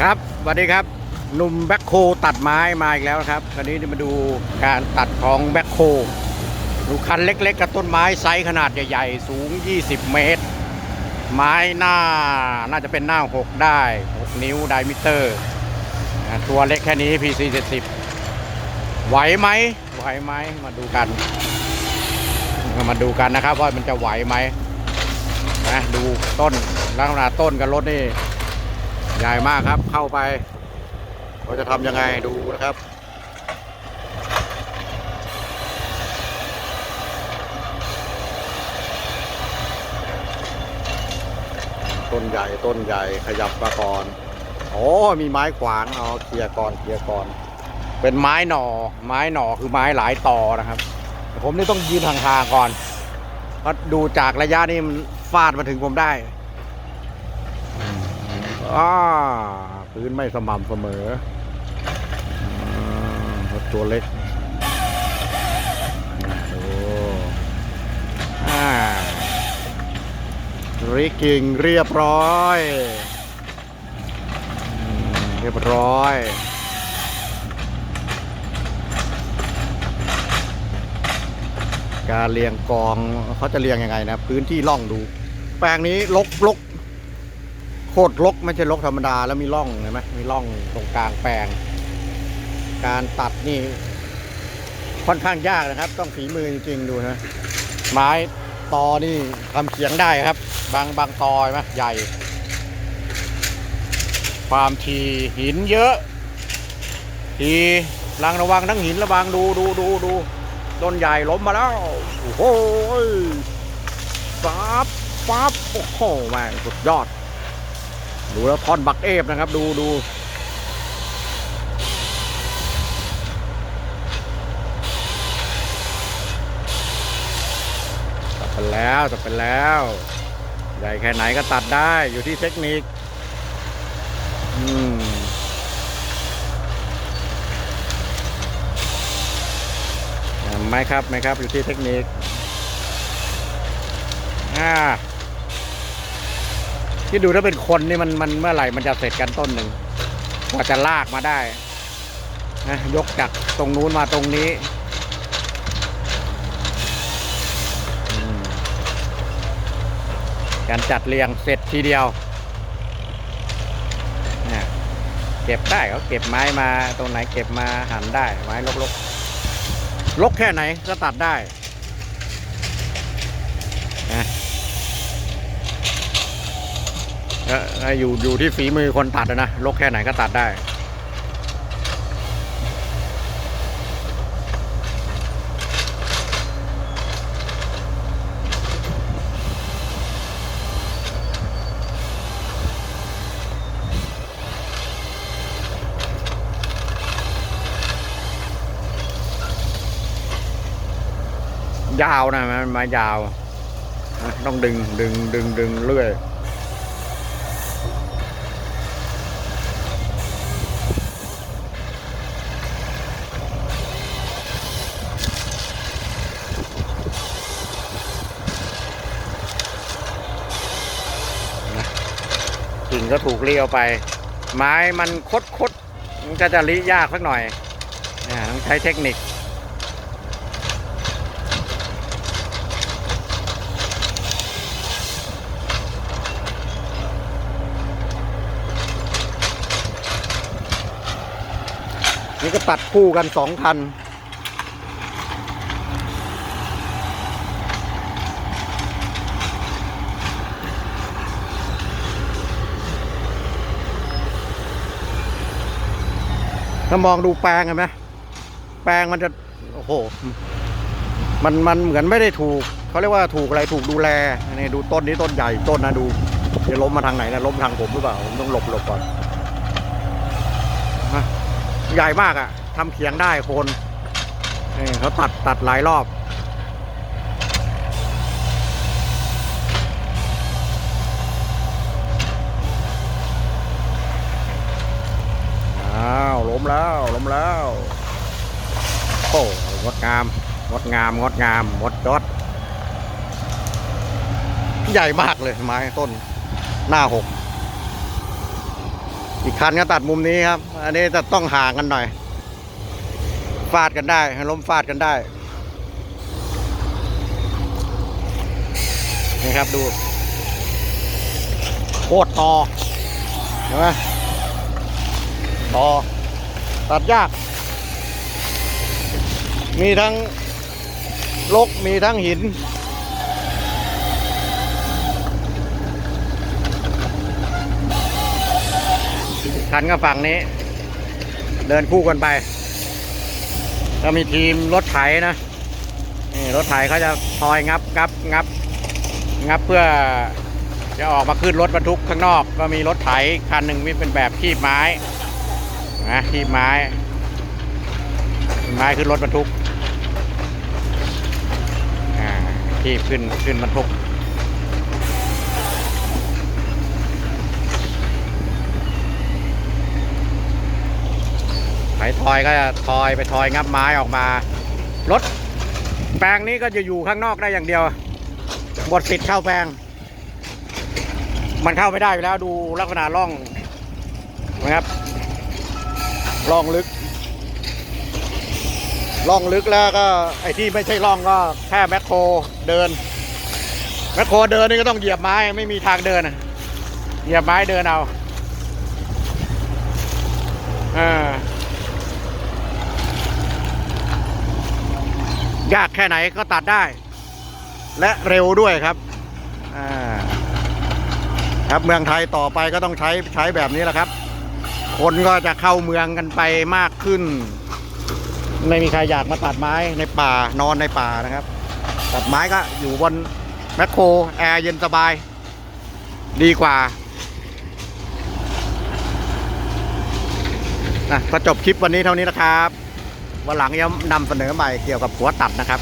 ครับสวัสดีครับหนุ่มแบ็คโคตัดไม้มาอีกแล้วครับคราวนี้มาดูการตัดของแบ็คโคดูคันเล็ก ๆ กับต้นไม้ไซส์ขนาดใหญ่ๆ สูง 20 เมตร ไม้หน้าน่าจะเป็นหน้า 6 ได้ 6 นิ้วไดมิเตอร์ ตัวเล็กแค่นี้ PC 70ไหวไหมไหวไหมมาดูกัน มาดูกันนะครับว่ามันจะไหวไหมนะดูต้นลักษณะต้นกับรถนี่ ใหญ่มากครับเข้าไปเราจะทำยังไงดูนะครับต้นใหญ่ต้นใหญ่ขยับมาก่อนโอ้มีไม้ขวางเอาเคลียร์ก่อนเคลียร์ก่อน เป็นไม้หน่อ ไม้หน่อคือไม้หลายต่อนะครับ ผมนี่ต้องยืนห่างๆก่อนเพราะดูจากระยะนี้มันฟาดมาถึงผมได้ อ่าพื้นไม่สม่ำเสมอรถตัวเล็กโอ้อาริกิ่งเรียบร้อยอเรียบร้อยการเรียงกองเขาจะเรียงยังไงนะ พื้นที่ร่องดู แปลงนี้ลกลก โคตรลกไม่ใช่ลกธรรมดาแล้วมีร่องเห็นไหมมีร่องตรงกลางแปลง การตัดนี่ ค่อนข้างยากนะครับ ต้องฝีมือจริงๆดูนะไม้ตอนี่ทำเขียงได้ครับ บางบางตอเห็นไหมใหญ่ ความทีหินเยอะ ทีรังระวังทั้งหินระวังดูดูดูดูต้นใหญ่ล้มมาแล้วโอ้โหปั๊บปั๊บโอ้โหแม่งสุดยอด ดูแล้วท่อนบักเอฟนะครับ ดูดูตัดไปแล้วตัดไปแล้ว ใหญ่แค่ไหนก็ตัดได้อยู่ที่เทคนิค อืมไม่ครับไม่ครับอยู่ที่เทคนิคอ่า ที่ดูถ้าเป็นคนนี่มันมันเมื่อไหร่มันจะเสร็จกันต้นหนึ่งกว่าจะลากมาได้นะยกจากตรงนู้นมาตรงนี้การจัดเรียงเสร็จทีเดียวเนี่ยเก็บได้เขาเก็บไม้มาตรงไหนเก็บมาหันได้ไม้ลกๆลลกแค่ไหนก็ตัดได้นะ เอ่อยู่อยู่ที่ฝีมือคนตัดอะนะลกแค่ไหนก็ตัดได้ยาวนะมันมายาว ต้องดึงดึงดึงดึงเรื่อย ก็ถูกเลี้ยวไป ไม้มันคดคดๆมันก็จะลิยากสักหน่อยอ่าต้องใช้เทคนิคนี่ก็ตัดคู่กันสองคัน ถ้ามองดูแปลงเห็นไหมแปลงมันจะโอ้โห มันมันเหมือนไม่ได้ถูกเขาเรียกว่าถูกอะไรถูกดูแลนี่ดูต้นนี้ต้นใหญ่ต้นนะดูจะล้มมาทางไหนนะล้มทางผมหรือเปล่าผมต้องหลบหลบก่อนใหญ่มากอะ่ะทำเขียงได้คนนี่เขาตัดตัดหลายรอบ อ้าวล้มแล้วล้มแล้ว โอ้งดงามงดงามงดงามงดยอดใหญ่มากเลยไม้ต้นหน้าหกอีกคันก็ตัดมุมนี้ครับ อันนี้จะต้องห่างกันหน่อย ฟาดกันได้ล้มฟาดกันได้ นี่ครับดูโคตรต่อเห็นไหมต่อตัดยาก มีทั้งลกมีทั้งหิน คันก็ฝั่งนี้ เดินคู่กันไปก็มีทีมรถไถนะนี่รถไถเขาจะคอยงับงับงับ งับเพื่อจะออกมาขึ้นรถบรรทุกข้างนอก ก็มีรถไถคันหนึ่งมีเป็นแบบคีบไม้นะคีบไม้ไม้ขึ้นรถบรรทุกอ่า คีบขึ้นขึ้นบรรทุกไถทอยก็จะทอยไปทอยงับไม้ออกมา รถแปลงนี้ก็จะอยู่ข้างนอกได้อย่างเดียวหมดสิทธิ์เข้าแปลง มันเข้าไม่ได้อยู่แล้วดูลักษณะร่องนะครับร่องลึก ร่องลึกแล้วก็ไอ้ที่ไม่ใช่ร่องก็แค่แมคโครเดิน แมคโครเดินนี่ก็ต้องเหยียบไม้ไม่มีทางเดินเหยียบไม้เดินเอาอ่ายากแค่ไหนก็ตัดได้ และเร็วด้วยครับอ่าครับเมืองไทยต่อไปก็ต้องใช้ใช้แบบนี้แหละครับ คนก็จะเข้าเมืองกันไปมากขึ้น ไม่มีใครอยากมาตัดไม้ในป่านอนในป่านะครับ ตัดไม้ก็อยู่บนแมคโครแอร์เย็นสบาย ดีกว่านะก็จบคลิปวันนี้เท่านี้นะครับ วันหลังจะนำเสนอใหม่เกี่ยวกับหัวตัดนะครับ